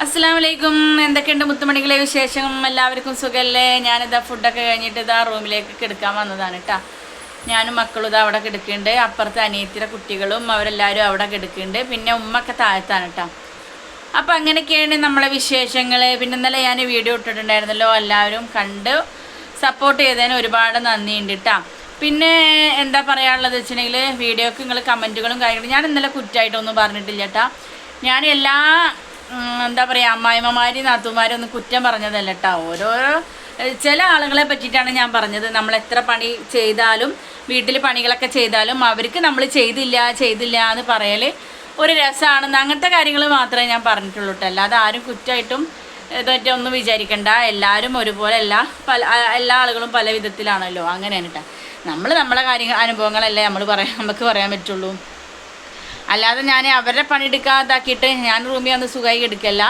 അസ്സാം വലൈക്കും എന്തൊക്കെയുണ്ട് മുത്തുമണികളെ വിശേഷം എല്ലാവർക്കും സുഖമല്ലേ ഞാനിതാ ഫുഡൊക്കെ കഴിഞ്ഞിട്ട് ഇതാ റൂമിലേക്ക് കിടക്കാൻ വന്നതാണ് കേട്ടോ ഞാനും മക്കളും ഇതാ അവിടെ കിടക്കുന്നുണ്ട്. അപ്പുറത്തെ അനിയത്തിയുടെ കുട്ടികളും അവരെല്ലാവരും അവിടെ കിടക്കുന്നുണ്ട്. പിന്നെ ഉമ്മൊക്കെ താഴത്താണ് കേട്ടോ അപ്പം അങ്ങനെയൊക്കെയാണ് നമ്മളെ വിശേഷങ്ങൾ പിന്നെ ഇന്നലെ ഞാൻ വീഡിയോ ഇട്ടിട്ടുണ്ടായിരുന്നല്ലോ. എല്ലാവരും കണ്ട് സപ്പോർട്ട് ചെയ്തതിന് ഒരുപാട് നന്ദിയുണ്ട് കേട്ടോ പിന്നെ എന്താ പറയാനുള്ളത് വെച്ചിട്ടുണ്ടെങ്കിൽ വീഡിയോക്ക് നിങ്ങൾ കമന്റുകളും കാര്യങ്ങളും ഞാൻ ഇന്നലെ കുറ്റമായിട്ടൊന്നും പറഞ്ഞിട്ടില്ല കേട്ടോ ഞാൻ എല്ലാ എന്താ പറയുക അമ്മായിമ്മമാരും നാത്തുമാരും ഒന്നും കുറ്റം പറഞ്ഞതല്ല കേട്ടോ ഓരോരോ ചില ആളുകളെ പറ്റിയിട്ടാണ് ഞാൻ പറഞ്ഞത്. നമ്മൾ എത്ര പണി ചെയ്താലും വീട്ടിൽ പണികളൊക്കെ ചെയ്താലും അവർക്ക് നമ്മൾ ചെയ്തില്ല ചെയ്തില്ല എന്ന് പറയൽ ഒരു രസമാണെന്ന് അങ്ങനത്തെ കാര്യങ്ങൾ മാത്രമേ ഞാൻ പറഞ്ഞിട്ടുള്ളൂ കേട്ടോ അല്ലാതെ ആരും കുറ്റമായിട്ടും ഇതൊക്കെ ഒന്നും വിചാരിക്കണ്ട. എല്ലാവരും ഒരുപോലെ അല്ല പല എല്ലാ ആളുകളും പല വിധത്തിലാണല്ലോ. അങ്ങനെയാണ് കേട്ടോ നമ്മൾ നമ്മളെ കാര്യങ്ങൾ അനുഭവങ്ങളല്ലേ നമ്മൾ പറയാൻ നമുക്ക് പറയാൻ പറ്റുള്ളൂ. അല്ലാതെ ഞാൻ അവരുടെ പണിയെടുക്കാതാക്കിയിട്ട് ഞാൻ റൂമിൽ ഒന്ന് സുഖമായി എടുക്കല്ല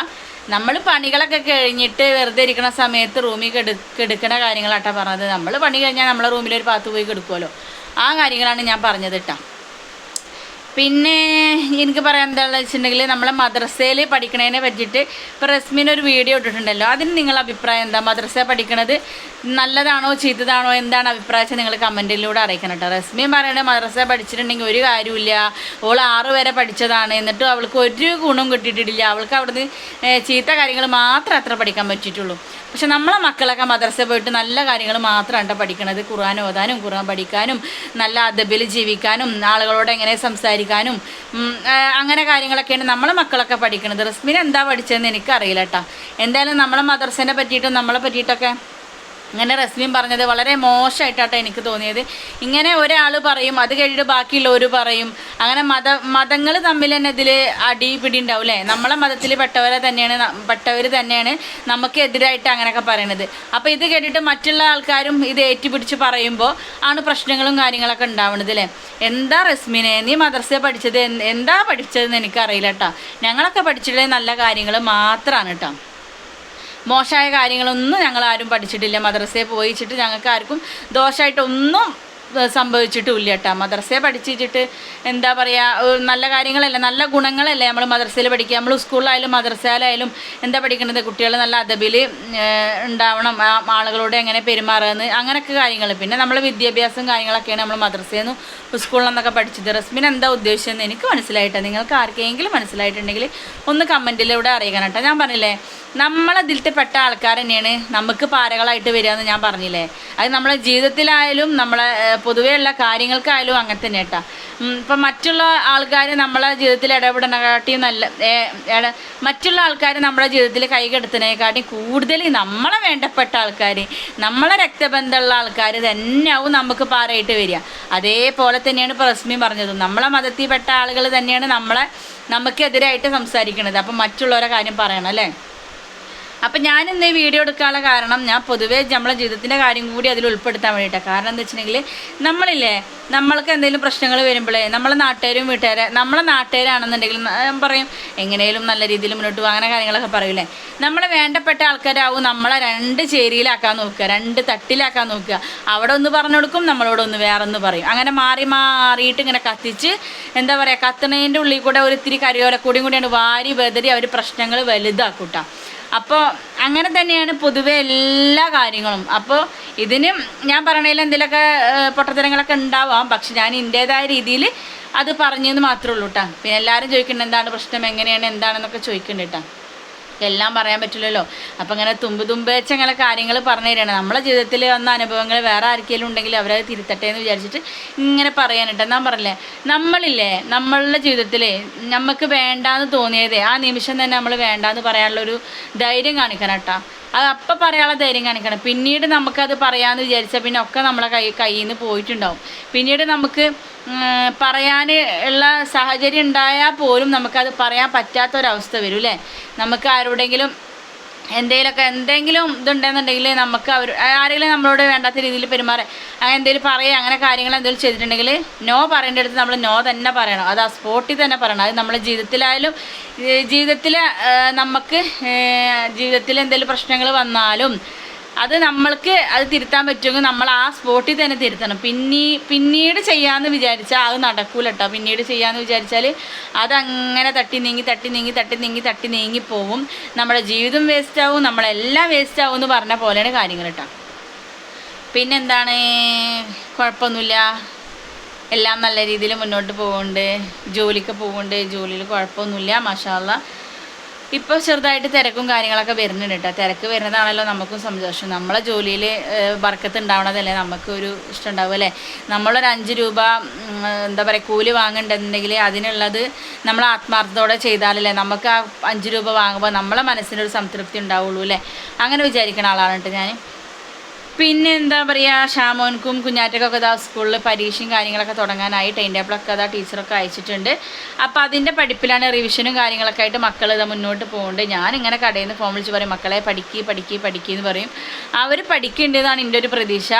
നമ്മൾ പണികളൊക്കെ കഴിഞ്ഞിട്ട് വെറുതെ ഇരിക്കുന്ന സമയത്ത് റൂമിൽ കെടു കാര്യങ്ങളാട്ടാ പറഞ്ഞത്. നമ്മൾ പണി കഴിഞ്ഞാൽ നമ്മളെ റൂമിൽ ഒരു പാത്ത് പോയി കെടുക്കുമല്ലോ ആ കാര്യങ്ങളാണ് ഞാൻ പറഞ്ഞത് കേട്ടോ പിന്നെ എനിക്ക് പറയാൻ എന്താണെന്ന് വെച്ചിട്ടുണ്ടെങ്കിൽ നമ്മളെ മദ്രസയിൽ പഠിക്കണതിനെ പറ്റിയിട്ട് ഇപ്പോൾ റസ്മിന് ഒരു വീഡിയോ ഇട്ടിട്ടുണ്ടല്ലോ. അതിന് നിങ്ങളുടെ അഭിപ്രായം എന്താ? മദ്രസ പഠിക്കണത് നല്ലതാണോ ചീത്തതാണോ? എന്താണ് അഭിപ്രായം നിങ്ങൾ കമന്റിലൂടെ അറിയിക്കണം കേട്ടോ റസ്മിൻ പറയണത് മദ്രസ പഠിച്ചിട്ടുണ്ടെങ്കിൽ ഒരു കാര്യമില്ല ഓൾ ആറ് വരെ പഠിച്ചതാണ്. എന്നിട്ടും അവൾക്ക് ഒരു ഗുണവും കിട്ടിയിട്ടില്ല. അവൾക്ക് അവിടുന്ന് ചീത്ത കാര്യങ്ങൾ മാത്രം അത്ര പഠിക്കാൻ പറ്റിയിട്ടുള്ളൂ. പക്ഷെ നമ്മളെ മക്കളൊക്കെ മദ്രസ പോയിട്ട് നല്ല കാര്യങ്ങൾ മാത്രമാണ് പഠിക്കണത്. ഖുർആൻ ഓതാനും ഖുർആൻ പഠിക്കാനും നല്ല അദബിൽ ജീവിക്കാനും ആളുകളോട് എങ്ങനെ സംസാരിക്കാനും അങ്ങനെ കാര്യങ്ങളൊക്കെയാണ് നമ്മളെ മക്കളൊക്കെ പഠിക്കുന്നത് റസ്മിൻ എന്താ പഠിച്ചതെന്ന് എനിക്കറിയില്ല കേട്ടോ എന്തായാലും നമ്മളെ മദർസിനെ പറ്റിയിട്ടും നമ്മളെ പറ്റിയിട്ടൊക്കെ അങ്ങനെ റസ്മിൻ പറഞ്ഞത് വളരെ മോശമായിട്ടാട്ടോ എനിക്ക് തോന്നിയത്. ഇങ്ങനെ ഒരാൾ പറയും അത് കഴിഞ്ഞിട്ട് ബാക്കിയുള്ളവർ പറയും. അങ്ങനെ മത മതങ്ങൾ തമ്മിൽ തന്നെ ഇതിൽ അടി പിടി ഉണ്ടാവും അല്ലേ നമ്മളെ മതത്തിൽ പെട്ടവരെ തന്നെയാണ് പെട്ടവർ തന്നെയാണ് നമുക്ക് എതിരായിട്ട് അങ്ങനെയൊക്കെ പറയണത്. അപ്പോൾ ഇത് കേട്ടിട്ട് മറ്റുള്ള ആൾക്കാരും ഇത് ഏറ്റുപിടിച്ച് പറയുമ്പോൾ ആണ് പ്രശ്നങ്ങളും കാര്യങ്ങളൊക്കെ ഉണ്ടാവുന്നത് അല്ലേ എന്താ റസ്മിനെ നീ മദ്രസ പഠിച്ചത് എന്താ പഠിച്ചതെന്ന് എനിക്കറിയില്ല കേട്ടോ ഞങ്ങളൊക്കെ പഠിച്ചിട്ടുള്ള നല്ല കാര്യങ്ങൾ മാത്രമാണ് കേട്ടോ മോശമായ കാര്യങ്ങളൊന്നും ഞങ്ങൾ ആരും പഠിച്ചിട്ടില്ല. മദ്രസയിൽ പോയിച്ചിട്ട് ഞങ്ങൾക്ക് ആർക്കും ദോഷമായിട്ടൊന്നും സംഭവിച്ചിട്ടുമില്ല കേട്ടോ. മദ്രസയെ പഠിച്ചിട്ട് എന്താ പറയുക നല്ല കാര്യങ്ങളല്ലേ നല്ല ഗുണങ്ങളല്ലേ നമ്മൾ മദ്രസയിൽ പഠിക്കുക. നമ്മൾ സ്കൂളിലായാലും മദ്രസയിലായാലും എന്താ പഠിക്കുന്നത് കുട്ടികൾ നല്ല അതബിൽ ഉണ്ടാവണം. ആളുകളോട് എങ്ങനെ പെരുമാറുന്നത് അങ്ങനെയൊക്കെ കാര്യങ്ങൾ. പിന്നെ നമ്മൾ വിദ്യാഭ്യാസം കാര്യങ്ങളൊക്കെയാണ് നമ്മൾ മദ്രസയിൽ നിന്ന് സ്കൂളിൽ നിന്നൊക്കെ പഠിച്ചത്. റസ്മിൻ എന്താ ഉദ്ദേശിച്ചതെന്ന് എനിക്ക് മനസ്സിലായിട്ടോ. നിങ്ങൾക്ക് ആർക്കെങ്കിലും മനസ്സിലായിട്ടുണ്ടെങ്കിൽ ഒന്ന് കമന്റിലൂടെ അറിയിക്കണം കേട്ടോ. ഞാൻ പറഞ്ഞില്ലേ നമ്മളതിലത്തെ പെട്ട ആൾക്കാർ തന്നെയാണ്. നമുക്ക് പാരകളായിട്ട് വരിക എന്ന് ഞാൻ പറഞ്ഞില്ലേ. അത് നമ്മളെ ജീവിതത്തിലായാലും നമ്മളെ ഏഹ്, പൊതുവെയുള്ള കാര്യങ്ങൾക്കായാലും അങ്ങനെ തന്നെ കേട്ടാ ഇപ്പം മറ്റുള്ള ആൾക്കാർ നമ്മളെ ജീവിതത്തിൽ ഇടപെടണക്കാട്ടിയും നല്ല മറ്റുള്ള ആൾക്കാർ നമ്മളെ ജീവിതത്തിൽ കൈകെടുത്തതിനെക്കാട്ടിയും കൂടുതൽ നമ്മളെ വേണ്ടപ്പെട്ട ആൾക്കാർ നമ്മളെ രക്തബന്ധമുള്ള ആൾക്കാർ തന്നെയാവും നമുക്ക് പാറയിട്ട് വരിക. അതേപോലെ തന്നെയാണ് പ്രസ്മി പറഞ്ഞത്. നമ്മളെ മതത്തിൽപ്പെട്ട ആളുകൾ തന്നെയാണ് നമ്മളെ നമുക്കെതിരായിട്ട് സംസാരിക്കുന്നത് അപ്പം മറ്റുള്ളവരെ കാര്യം പറയണം അല്ലേ? അപ്പം ഞാൻ ഇന്ന് ഈ വീഡിയോ എടുക്കാനുള്ള കാരണം ഞാൻ പൊതുവേ നമ്മളെ ജീവിതത്തിന്റെ കാര്യം കൂടി അതിൽ ഉൾപ്പെടുത്താൻ വേണ്ടിയിട്ടാണ് കാരണം എന്താ വെച്ചിട്ടുണ്ടെങ്കിൽ നമ്മളില്ലേ നമ്മൾക്ക് എന്തെങ്കിലും പ്രശ്നങ്ങൾ വരുമ്പോഴേ നമ്മളെ നാട്ടുകാരും വീട്ടുകാരെ നമ്മളെ നാട്ടുകാരാണെന്നുണ്ടെങ്കിൽ പറയും എങ്ങനെയും നല്ല രീതിയിൽ മുന്നോട്ട് പോകും അങ്ങനെ കാര്യങ്ങളൊക്കെ പറയില്ലേ നമ്മളെ വേണ്ടപ്പെട്ട ആൾക്കാരാവും നമ്മളെ രണ്ട് ചേരിയിലാക്കാൻ നോക്കുക രണ്ട് തട്ടിലാക്കാൻ നോക്കുക. അവിടെ ഒന്ന് പറഞ്ഞു കൊടുക്കും നമ്മളോട് ഒന്ന് വേറെ ഒന്ന് പറയും. അങ്ങനെ മാറി മാറിയിട്ട് ഇങ്ങനെ കത്തിച്ച് എന്താ പറയുക കത്തണേന്റെ ഉള്ളിൽ കൂടെ ഒരു ഇത്തിരി കരിയോലക്കൂടിയും കൂടിയാണ് വാരി വെതറി അവർ പ്രശ്നങ്ങൾ വലുതാക്കൂട്ടാ. അപ്പോൾ അങ്ങനെ തന്നെയാണ് പൊതുവെ എല്ലാ കാര്യങ്ങളും. അപ്പോൾ ഇതിന് ഞാൻ പറയണതിൽ എന്തെങ്കിലുമൊക്കെ പൊട്ടത്തരങ്ങളൊക്കെ ഉണ്ടാവാം. പക്ഷെ ഞാൻ എന്റേതായ രീതിയിൽ അത് പറഞ്ഞെന്ന് മാത്രമേ ഉള്ളൂ കേട്ടോ പിന്നെ എല്ലാവരും ചോദിക്കുന്നുണ്ട് എന്താണ് പ്രശ്നം എങ്ങനെയാണ് എന്താണെന്നൊക്കെ ചോദിക്കുന്നുണ്ട് കേട്ടോ എല്ലാം പറയാൻ പറ്റില്ലല്ലോ. അപ്പം അങ്ങനെ തുമ്പ് തുമ്പേച്ച അങ്ങനെ കാര്യങ്ങൾ പറഞ്ഞു തരികയാണ്. നമ്മളെ ജീവിതത്തിൽ വന്ന അനുഭവങ്ങൾ വേറെ ആർക്കെങ്കിലും ഉണ്ടെങ്കിൽ അവരത് തിരുത്തട്ടെ എന്ന് വിചാരിച്ചിട്ട് ഇങ്ങനെ പറയാനിട്ട്. ഞാൻ പറഞ്ഞില്ലേ? നമ്മളില്ലേ നമ്മളുടെ ജീവിതത്തിൽ നമുക്ക് വേണ്ടാന്ന് തോന്നിയത് ആ നിമിഷം തന്നെ നമ്മൾ വേണ്ടാന്ന് പറയാനുള്ള ഒരു ധൈര്യം കാണിക്കണം കേട്ടോ. അത് അപ്പം പറയാനുള്ള ധൈര്യം കാണിക്കണം. പിന്നീട് നമുക്കത് പറയാമെന്ന് വിചാരിച്ചാൽ പിന്നെ ഒക്കെ നമ്മളെ കൈ കയ്യിൽ നിന്ന് പോയിട്ടുണ്ടാവും. പിന്നീട് നമുക്ക് പറയാൻ ഉള്ള സാഹചര്യം ഉണ്ടായാൽ പോലും നമുക്കത് പറയാൻ പറ്റാത്തൊരവസ്ഥ വരും അല്ലേ നമുക്ക് ആരോടെങ്കിലും എന്തെങ്കിലുമൊക്കെ എന്തെങ്കിലും ഇതുണ്ടെന്നുണ്ടെങ്കിൽ നമുക്ക് അവർ ആരെങ്കിലും നമ്മളോട് വേണ്ടാത്ത രീതിയിൽ പെരുമാറുക അങ്ങനെ എന്തെങ്കിലും പറയുക അങ്ങനെ കാര്യങ്ങൾ എന്തെങ്കിലും ചെയ്തിട്ടുണ്ടെങ്കിൽ നോ പറയേണ്ട അടുത്ത് നമ്മൾ നോ തന്നെ പറയണം. അത് ആ സ്പോട്ടിൽ തന്നെ പറയണം. അത് നമ്മുടെ ജീവിതത്തിലായാലും ജീവിതത്തിൽ നമുക്ക് ജീവിതത്തിൽ എന്തെങ്കിലും പ്രശ്നങ്ങൾ വന്നാലും അത് നമ്മൾക്ക് അത് തിരുത്താൻ പറ്റുമെങ്കിൽ നമ്മൾ ആ സ്പോട്ടിൽ തന്നെ തിരുത്തണം. പിന്നെ പിന്നീട് ചെയ്യാമെന്ന് വിചാരിച്ചാൽ അത് നടക്കൂല കേട്ടോ പിന്നീട് ചെയ്യാമെന്ന് വിചാരിച്ചാൽ അതങ്ങനെ തട്ടി നീങ്ങി തട്ടി നീങ്ങി തട്ടി നീങ്ങി തട്ടി നീങ്ങി പോവും. നമ്മുടെ ജീവിതം വേസ്റ്റാവും നമ്മളെല്ലാം വേസ്റ്റാവും എന്ന് പറഞ്ഞ പോലെയാണ് കാര്യങ്ങൾ കേട്ടോ പിന്നെന്താണ്? കുഴപ്പമൊന്നുമില്ല. എല്ലാം നല്ല രീതിയിൽ മുന്നോട്ട് പോകുന്നുണ്ട് ജോലിക്ക് പോകുന്നുണ്ട് ജോലിയിൽ കുഴപ്പമൊന്നുമില്ല. മാഷാല്ല ഇപ്പോൾ ചെറുതായിട്ട് തിരക്കും കാര്യങ്ങളൊക്കെ വരുന്നുണ്ട് കേട്ടോ തിരക്ക് വരുന്നതാണല്ലോ നമുക്കും സന്തോഷം. നമ്മളെ ജോലിയിൽ വർക്കത്ത് ഉണ്ടാവണതല്ലേ നമുക്ക് ഒരു ഇഷ്ടം ഉണ്ടാവും അല്ലേ? നമ്മളൊരു അഞ്ച് രൂപ എന്താ പറയുക കൂലി വാങ്ങണ്ടെന്നുണ്ടെങ്കിൽ അതിനുള്ളത് നമ്മൾ ആത്മാർത്ഥത്തോടെ ചെയ്താലല്ലേ നമുക്ക് ആ അഞ്ച് രൂപ വാങ്ങുമ്പോൾ നമ്മളെ മനസ്സിനൊരു സംതൃപ്തി ഉണ്ടാവുള്ളൂ അല്ലേ? അങ്ങനെ വിചാരിക്കുന്ന ആളാണ് കേട്ടോ ഞാൻ പിന്നെ എന്താ പറയുക ഷാമോൻക്കും കുഞ്ഞാറ്റക്കൊക്കെ ഇതാ സ്കൂളിൽ പരീക്ഷയും കാര്യങ്ങളൊക്കെ തുടങ്ങാനായി ടൈം ടേബിളൊക്കെ അതാ ടീച്ചറൊക്കെ അയച്ചിട്ടുണ്ട്. അപ്പോൾ അതിന്റെ പഠിപ്പിലാണ് റിവിഷനും കാര്യങ്ങളൊക്കെ ആയിട്ട് മക്കൾ ഇതാ മുന്നോട്ട് പോകുന്നുണ്ട് ഞാനിങ്ങനെ കടയിൽ നിന്ന് ഫോൺ വിളിച്ച് പറയും മക്കളെ പഠിക്കുക പഠിക്കുക പഠിക്കുക എന്ന് പറയും. അവർ പഠിക്കേണ്ടതാണ് എന്റെ ഒരു പ്രതീക്ഷ.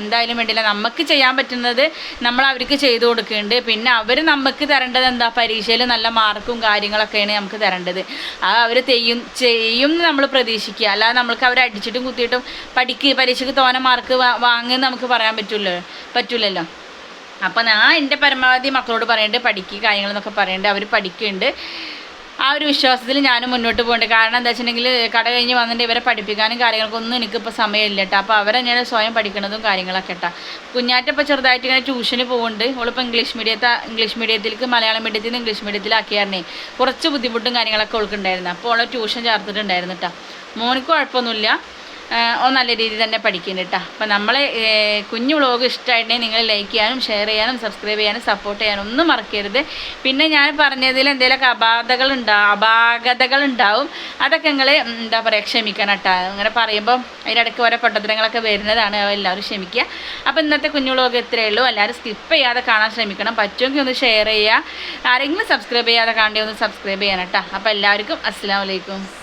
എന്തായാലും വേണ്ടില്ല നമുക്ക് ചെയ്യാൻ പറ്റുന്നത് നമ്മൾ അവർക്ക് ചെയ്തു കൊടുക്കുന്നുണ്ട് പിന്നെ അവർ നമുക്ക് തരേണ്ടത് എന്താ? പരീക്ഷയിൽ നല്ല മാർക്കും കാര്യങ്ങളൊക്കെയാണ് നമുക്ക് തരേണ്ടത്. അത് അവർ ചെയ്യും ചെയ്യും നമ്മൾ പ്രതീക്ഷിക്കുക അല്ലാതെ നമ്മൾക്ക് അവരെ അടിച്ചിട്ടും കുത്തിയിട്ടും പഠിക്ക് പരീക്ഷയ്ക്ക് തോന മാർക്ക് വാങ്ങുന്ന നമുക്ക് പറയാൻ പറ്റില്ല പറ്റില്ലല്ലോ അപ്പം ഞാൻ എന്റെ പരമാവധി മക്കളോട് പറയുന്നുണ്ട് പഠിക്കുക കാര്യങ്ങളെന്നൊക്കെ പറയുന്നുണ്ട് അവർ പഠിക്കുന്നുണ്ട് ആ ഒരു വിശ്വാസത്തിൽ ഞാനും മുന്നോട്ട് പോകുന്നുണ്ട് കാരണം എന്താ വെച്ചിട്ടുണ്ടെങ്കിൽ കട കഴിഞ്ഞ് വന്നിട്ട് ഇവരെ പഠിപ്പിക്കാനും കാര്യങ്ങൾക്കൊന്നും എനിക്കിപ്പോൾ സമയമില്ല കേട്ടോ. അപ്പോൾ അവരെന്നെയാണ് സ്വയം പഠിക്കുന്നതും കാര്യങ്ങളൊക്കെ കേട്ടോ. കുഞ്ഞാറ്റപ്പോൾ ചെറുതായിട്ട് ഇങ്ങനെ ട്യൂഷന് പോകുന്നുണ്ട് അവളിപ്പോൾ ഇംഗ്ലീഷ് മീഡിയത്തെ ഇംഗ്ലീഷ് മീഡിയത്തിലേക്ക് മലയാളം മീഡിയത്തിൽ നിന്ന് ഇംഗ്ലീഷ് മീഡിയത്തിലാക്കിയായിരുന്നേ. കുറച്ച് ബുദ്ധിമുട്ടും കാര്യങ്ങളൊക്കെ അവൾക്കുണ്ടായിരുന്നു അപ്പോൾ അവളെ ട്യൂഷൻ ചേർത്തിട്ടുണ്ടായിരുന്നു കേട്ടോ. മോനിക്ക് കുഴപ്പമൊന്നുമില്ല. ആഹ് ഓ നല്ല രീതിയിൽ തന്നെ പഠിക്കുന്നുണ്ട് കേട്ടോ അപ്പം നമ്മളെ കുഞ്ഞു വ്ളോഗ് ഇഷ്ടമായിട്ടുണ്ടെങ്കിൽ നിങ്ങൾ ലൈക്ക് ചെയ്യാനും ഷെയർ ചെയ്യാനും സബ്സ്ക്രൈബ് ചെയ്യാനും സപ്പോർട്ട് ചെയ്യാനും ഒന്നും മറക്കരുത്. പിന്നെ ഞാൻ പറഞ്ഞതിൽ എന്തെങ്കിലുമൊക്കെ അപാകതകൾ ഉണ്ടാവും അപാകതകൾ ഉണ്ടാവും അതൊക്കെ നിങ്ങൾ എന്താ പറയുക ക്ഷമിക്കണം കേട്ടോ അങ്ങനെ പറയുമ്പോൾ അതിനിടയ്ക്ക് ഓരോ പൊട്ടത്തരങ്ങളൊക്കെ വരുന്നതാണ്. എല്ലാവരും ക്ഷമിക്കുക. അപ്പോൾ ഇന്നത്തെ കുഞ്ഞു വ്ളോഗ് ഇത്രയേ ഉള്ളൂ. എല്ലാവരും സ്കിപ്പ് ചെയ്യാതെ കാണാൻ ശ്രമിക്കണം. പറ്റുമെങ്കിൽ ഒന്ന് ഷെയർ ചെയ്യുക. ആരെങ്കിലും സബ്സ്ക്രൈബ് ചെയ്യാതെ കാണേണ്ടി ഒന്ന് സബ്സ്ക്രൈബ് ചെയ്യണം കേട്ടോ അപ്പോൾ എല്ലാവർക്കും അസ്സാം വലൈക്കും